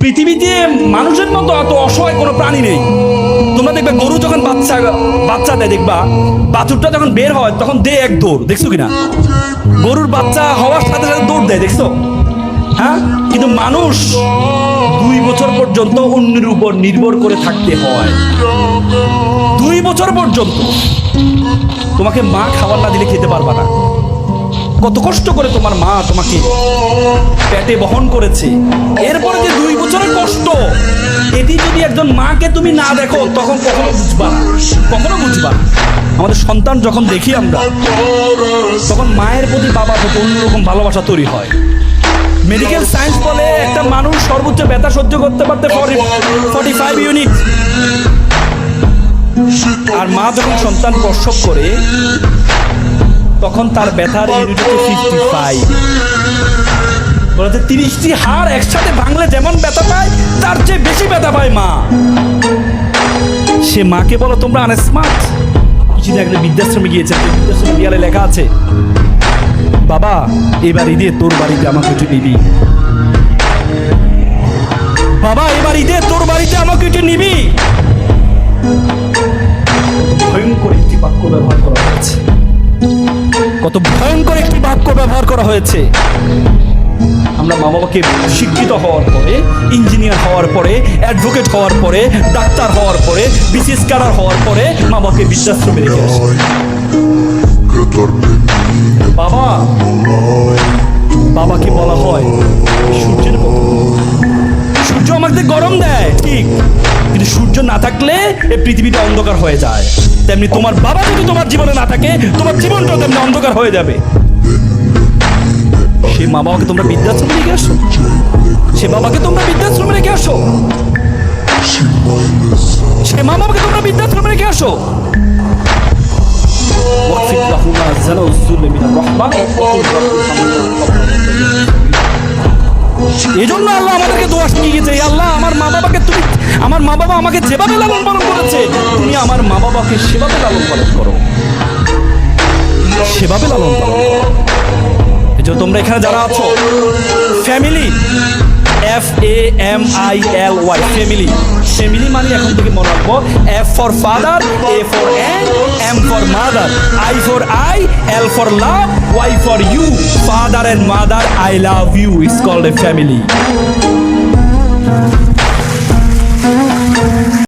পৃথিবীতে মানুষের মতো অত অসহায় কোনো প্রাণী নেই। তোমরা দেখবে গরু যখন বাচ্চা বাচ্চা দেয়, দেখবা, বাছুরটা যখন বের হয়, তখন দে এক দৌড়, দেখছ কিনা? গরুর বাচ্চা হওয়ার সাথে সাথে দৌড় দেয়, দেখছ? হ্যাঁ? কিন্তু মানুষ দুই বছর পর্যন্ত অন্যের উপর নির্ভর করে থাকতে হয়। দুই বছর পর্যন্ত। তোমাকে মা খাবার না দিলে খেতে পারবা না। কত কষ্ট করে তোমার মা তোমাকে পেটে বহন করেছে। এরপরে যে দুই বছরের কষ্ট, এটি যদি একজন মাকে তুমি না দেখো, তখন কখনো বুঝবা কখনো বুঝবা আমাদের সন্তান যখন দেখি আমরা, তখন মায়ের প্রতি বাবার প্রতি অন্যরকম ভালোবাসা তৈরি হয়। মেডিকেল সায়েন্স বলে একটা মানুষ সর্বোচ্চ ব্যথা সহ্য করতে পারতে ফর্টি ফাইভ ইউনিট আর মা যখন সন্তান প্রসব করে তখন তার ব্যথার ইউনিট হচ্ছে ফিফটি বলতে তিরিশটি হাড় একসাথে ভাঙলে যেমন ব্যথা পায়, তার চেয়ে বেশি ব্যথা পায় মা। সে মাকে বলো, তোমরা আনস্মার্ট কিছুদিন আগে বৃদ্ধাশ্রমে গিয়েছে বৃদ্ধাশ্রমে দেয়ালে লেখা আছে, বাবা এবার ঈদে তোর বাড়িতে আমাকে একটু নিবি। বাবা এবার ঈদে তোর বাড়িতে আমাকে একটু নিবি। ভয়ঙ্কর একটি বাক্য ব্যবহার করা হয়েছে। কত ভয়ঙ্কর একটি বাক্য ব্যবহার করা হয়েছে। আমরা মা বাবাকে শিক্ষিত হওয়ার পরে, ইঞ্জিনিয়ার হওয়ার পরে, অ্যাডভোকেট হওয়ার পরে, ডাক্তার হওয়ার পরে, বিসিএস ক্যাডার হওয়ার পরে মা বাবাকে রেখে বাবা, বাবাকে বলা হয় সূর্যের সূর্য আমাদের গরম দেয়, ঠিক। কিন্তু সূর্য না থাকলে এই পৃথিবীটা অন্ধকার হয়ে যায়। তেমনি তোমার বাবা যদি তোমার জীবনে না থাকে, তোমার জীবনটাও তেমনি অন্ধকার হয়ে যাবে। সে মা বাবাকে তোমরা বৃদ্ধাশ্রমে রেখে আসো। সে বাবাকে তোমরা বৃদ্ধাশ্রমে রেখে আসো। সে মা বাবাকে তোমরা বৃদ্ধাশ্রমে রেখে আসো। এজন্য আল্লাহ আমাদেরকে দোয়া শিখিয়েছে আল্লাহ, আমার মা বাবাকে তুমি আমার মা বাবা আমাকে যেভাবে লালন পালন করেছে, তুমি আমার মা বাবাকে সেভাবে লালন পালন করো। সেভাবে লালন পালন করো। তোমরা এখানে যারা আছো family F A M I L Y family family মানে এখন থেকে মনে রাখব F for father A for and M for mother I for I L for love Y for you father and mother I love you it's called a family